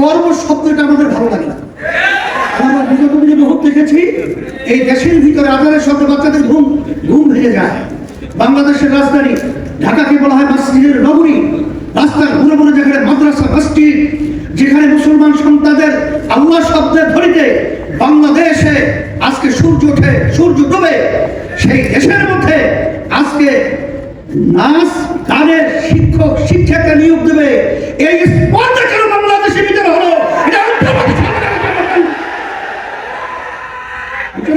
কর্ম শব্দটা আমাদের ভালো লাগে না। আমরা বিগত দিনে বহুত দেখেছি, এই দেশের ভিতরে আদারের শব্দে বাচ্চাদের ঘুম ঘুম ভেঙে যায়। বাংলাদেশের রাজধানী, ঢাকাকে বলা হয় মসজিদের নগরী। রাস্তার ঘুরে ঘুরে যেখানে মাদ্রাসা, মসজিদ, যেখানে মুসলমান সন্তানদের আল্লাহ শব্দের ধরিতে বাংলাদেশে আজকে সূর্য ওঠে, সূর্য ডুবে। সেই দেশের মধ্যে আজকে নাচ, গানের শিক্ষক, শিক্ষাকে নিয়োগ দেবে। এই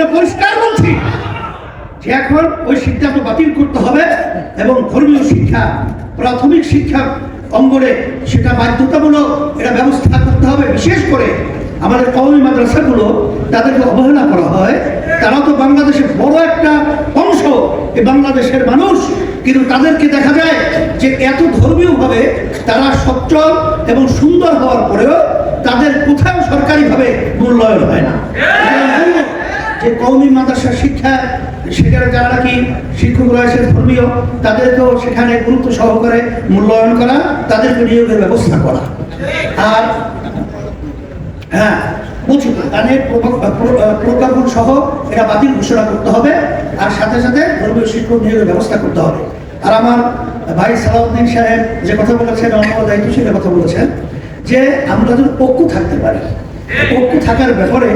এটা পরিষ্কার বলছি যে এখন ওই সিদ্ধান্ত বাতিল করতে হবে এবং ধর্মীয় শিক্ষা, প্রাথমিক শিক্ষা অঙ্গনে সেটা বাধ্যতামূলক এটা ব্যবস্থা করতে হবে। বিশেষ করে আমাদের কওমি মাদ্রাসাগুলো তাদেরকে অবহেলা করা হয়। তারা তো বাংলাদেশের বড় একটা অংশ। এই বাংলাদেশের মানুষ। কিন্তু তাদেরকে দেখা যায় যে এত ধর্মীয়ভাবে তারা সচ্ছল এবং সুন্দর হওয়ার পরেও তাদের কোথাও সরকারিভাবে মূল্যায়ন হয় না। যে কৌমি মাদ্রাসা শিক্ষা, সেখানে যারা নাকি শিক্ষক রয়েছে ধর্মীয়, তাদেরকেও সেখানে গুরুত্ব সহকারে মূল্যায়ন করা, তাদেরকে নিয়োগের ব্যবস্থা করা। আর হ্যাঁ প্রজ্ঞাপন সহ এটা বাতিল ঘোষণা করতে হবে, আর সাথে সাথে ধর্মীয় শিক্ষক নিয়োগের ব্যবস্থা করতে হবে। আর আমার ভাই সালাউদ্দিন সাহেব যে কথা বলেছেন অন্য দায়িত্বশীল কথা বলেছেন, যে আমরা যদি ঐক্য থাকতে পারি ঐক্য থাকার ব্যাপারে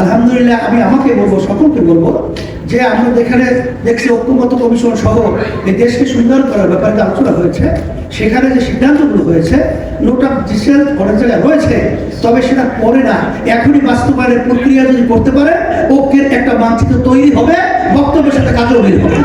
আলহামদুলিল্লাহ আমি আমাকে বলব, সকলকে বলব যে আমরা যেখানে দেখছি ঐক্যমত কমিশন সহ এই দেশকে সুন্দর করার ব্যাপারে আলোচনা হয়েছে, সেখানে যে সিদ্ধান্তগুলো হয়েছে, নোট অফ ডিসেল অনেক জায়গায় রয়েছে, তবে সেটা পরে না। এখনই বাস্তবায়নের প্রক্রিয়া যদি করতে পারে ঐক্যের একটা মানচিত্র তৈরি হবে, বক্তব্যের সাথে কাজও বের হবে।